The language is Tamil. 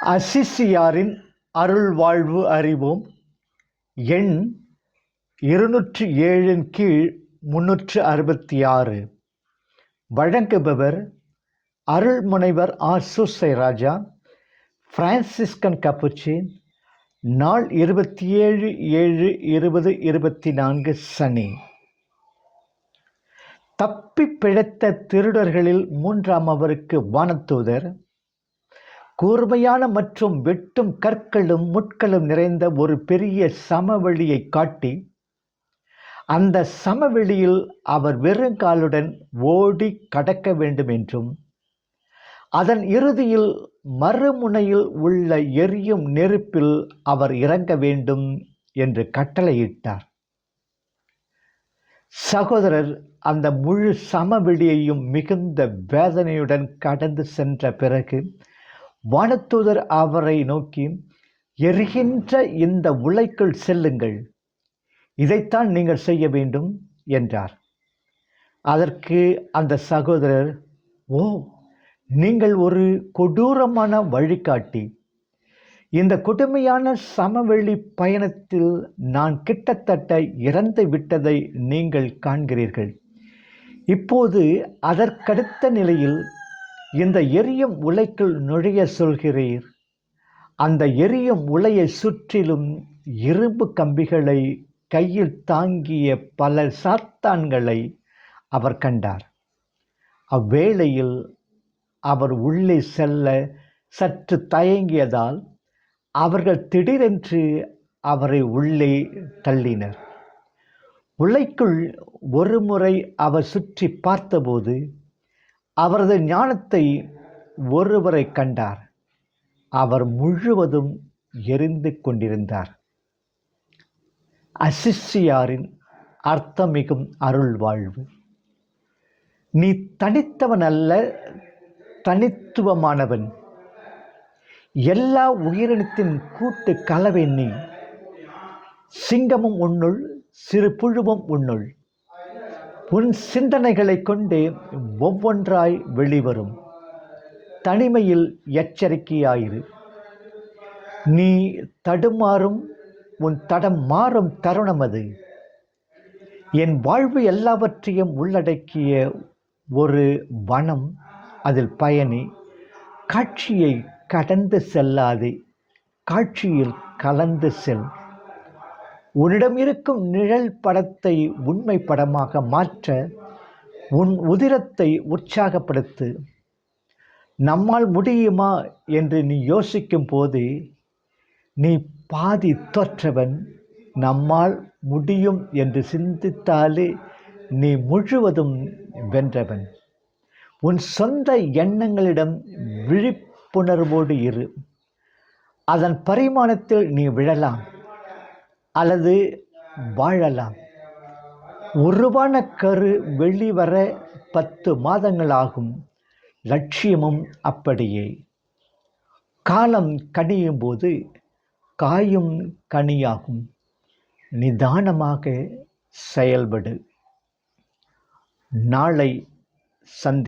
அசிசியாரின் அருள் வாழ்வு அறிவோம். எண் இருநூற்றி ஏழின் கீழ் முன்னூற்று அறுபத்தி ஆறு வழங்குபவர் அருள்முனைவர் R. Susai Raja Franciscan Capuchin நாள் இருபத்தி ஏழு ஏழு இருபது இருபத்தி நான்கு சனி. தப்பி பிழைத்த திருடர்களில் மூன்றாம் அவருக்கு வானத்தூதர் கூர்மையான மற்றும் வெட்டும் கற்களும் முட்களும் நிறைந்த ஒரு பெரிய சமவெளியை காட்டி அந்த சமவெளியில் அவர் வெறுங்காலுடன் ஓடி கடக்க வேண்டும் என்றும் அதன் இறுதியில் மறுமுனையில் உள்ள எரியும் நெருப்பில் அவர் இறங்க வேண்டும் என்று கட்டளையிட்டார். சகோதரர் அந்த முழு சமவெளியையும் மிகுந்த வேதனையுடன் கடந்து சென்ற பிறகு வானத்தூதர் அவரை நோக்கி எரிகின்ற இந்த உலைக்குள் செல்லுங்கள். இதைத்தான் நீங்கள் செய்ய வேண்டும் என்றார். அதற்கு அந்த சகோதரர் ஓ நீங்கள் ஒரு கொடூரமான வழிகாட்டி. இந்த கொடுமையான சமவெளி பயணத்தில் நான் கிட்டத்தட்ட இறந்து விட்டதை நீங்கள் காண்கிறீர்கள். இப்போது அதற்கடுத்த நிலையில் இந்த எரியும் உலைக்குள் நுழைய சொல்கிறீர். அந்த எரியும் உலையை சுற்றிலும் இரும்பு கம்பிகளை கையில் தாங்கிய பல சாத்தான்களை அவர் கண்டார். அவ்வேளையில் அவர் உள்ளே செல்ல சற்று தயங்கியதால் அவர்கள் திடீரென்று அவரை உள்ளே தள்ளினர். உலைக்குள் ஒருமுறை அவர் சுற்றி பார்த்தபோது அவரது ஞானத்தை ஒருவரை கண்டார். அவர் முழுவதும் எரிந்து கொண்டிருந்தார். அசிஷியாரின் அர்த்தமிகும் அருள் வாழ்வு. நீ தனித்தவன் அல்ல தனித்துவமானவன். எல்லா உயிரினத்தின் கூட்டு கலவை நீ. சிங்கமும் உன்னுள் சிறு புழுவும் உன்னுள். உன் சிந்தனைகளை கொண்டே ஒவ்வொன்றாய் வெளிவரும். தனிமையில் எச்சரிக்கையாயிரு. நீ தடுமாறும் உன் தடம் மாறும் தருணம் அது. என் வாழ்வு எல்லாவற்றையும் உள்ளடக்கிய ஒரு வனம் அதில் பயணி காட்சியை கடந்து செல்லாதே. காட்சியில் கலந்து செல். உன்னிடம் இருக்கும் நிழல் படத்தை உண்மை படமாக மாற்ற உன் உதிரத்தை உற்சாகப்படுத்து. நம்மால் முடியுமா என்று நீ யோசிக்கும் போது நீ பாதி தோற்றவன் நம்மால் முடியும் என்று சிந்தித்தாலே நீ முழுவதும் வென்றவன். உன் சொந்த எண்ணங்களிடம் விழிப்புணர்வோடு இரு. அதன் பரிமாணத்தில் நீ விழலாம். அல்லது வாழலாம். உருவான கரு வெளிவர பத்து மாதங்கள் ஆகும். லட்சியமும் அப்படியே. காலம் கனியும் போது காயும் கனியாகும். நிதானமாக செயல்படு. நாளை சந்தி